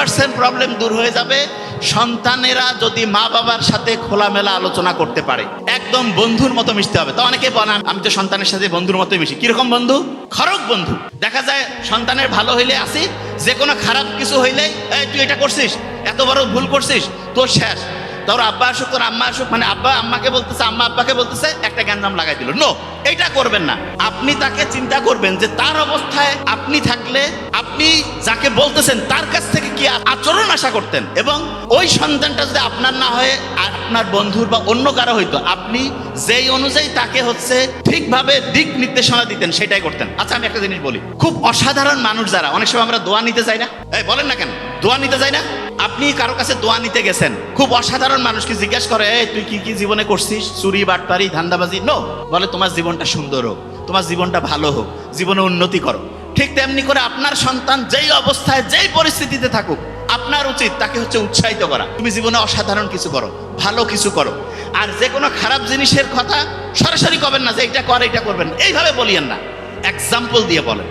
Percent problem দূর হয়ে যাবে। সন্তানেরা যদি মা বাবার সাথে খোলামেলা আলোচনা করতে পারে, একদম বন্ধুর মতো মিশতে হবে। তো অনেকে বলে, আমি তো সন্তানের সাথে বন্ধুর মতোই মিশি। কীরকম বন্ধু? খরক বন্ধু। দেখা যায় সন্তানের ভালো হইলে আসি, যে কোনো খারাপ কিছু হইলে, এই, তুই এটা করছিস? এত বড় ভুল করছিস? তোর শেষ। তোর আব্বা আসুক, তোর আম্মা আসুক মানে আব্বা, আম্মাকে বলতেছে, আম্মা আব্বাকে বলতেছে, একটা গ্যাঞ্জাম লাগাই দিল। নো এটা করবেন না। আপনি তাকে চিন্তা করবেন যে তার অবস্থায় আপনি থাকলে, আপনি যাকে বলতেছেন, তার কাছ থেকে কি আচরণ আশা করতেন? এবং ওই সন্তানটা যদি আপনার না হয়ে আপনার বন্ধুর বা অন্য কারও হইতো, আপনি যেই অনুযায়ী তাকে হচ্ছে ঠিকভাবে দিক নির্দেশনা দিতেন, সেটাই করতেন। আচ্ছা আমি একটা জিনিস বলি। খুব অসাধারণ মানুষ যারা, অনেক সময় আমরা দোয়া নিতে যাই না। এই, বলেন না কেন? দোয়া নিতে যাই না? আপনি কারও কাছে দোয়া নিতে গেছেন, খুব অসাধারণ মানুষকে জিজ্ঞেস করে, এই, তুই কি কি জীবনে করছিস? চুরি, বাটপারি, ধান্দাবাজি? নো বলে, তোমার জীবনটা সুন্দর হোক, তোমার জীবনটা ভালো হোক, জীবনে উন্নতি করো। ঠিক তেমনি করে আপনার সন্তান যেই অবস্থায়, যেই পরিস্থিতিতে থাকুক, আপনার উচিত তাকে হচ্ছে উৎসাহিত করা। তুমি জীবনে অসাধারণ কিছু করো, ভালো কিছু করো। আর যে কোনো খারাপ জিনিসের কথা সরাসরি কবেন না যে এটা কর এটা করবেন। এইভাবে বলিয়েন না। এক্সাম্পল দিয়ে বলেন।